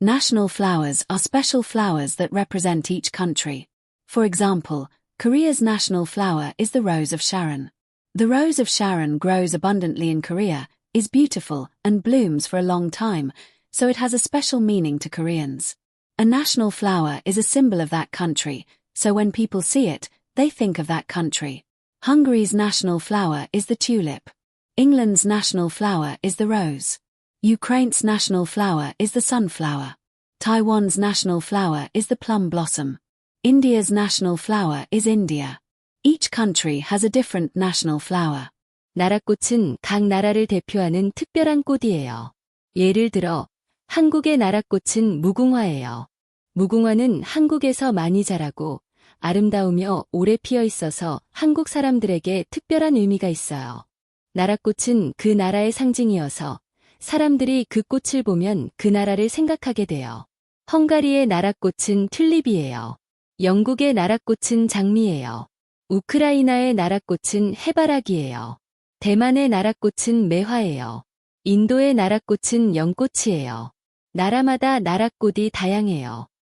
National flowers are special flowers that represent each country. For example, Korea's national flower is the Rose of Sharon. The Rose of Sharon grows abundantly in Korea, is beautiful, and blooms for a long time, so it has a special meaning to Koreans. A national flower is a symbol of that country, so when people see it, they think of that country. Hungary's national flower is the tulip. England's national flower is the rose. Ukraine's national flower is the sunflower. Taiwan's national flower is the plum blossom. India's national flower is India. Each country has a different national flower. 나라꽃은 각 나라를 대표하는 특별한 꽃이에요. 예를 들어, 한국의 나라꽃은 무궁화예요. 무궁화는 한국에서 많이 자라고 아름다우며 오래 피어 있어서 한국 사람들에게 특별한 의미가 있어요. 나라꽃은 그 나라의 상징이어서 사람들이 그 꽃을 보면 그 나라를 생각하게 돼요. 헝가리의 나라꽃은 튤립이에요. 영국의 나라꽃은 장미예요. 우크라이나의 나라꽃은 해바라기예요. 대만의 나라꽃은 매화예요. 인도의 나라꽃은 연꽃이에요. 나라마다 나라꽃이 다양해요.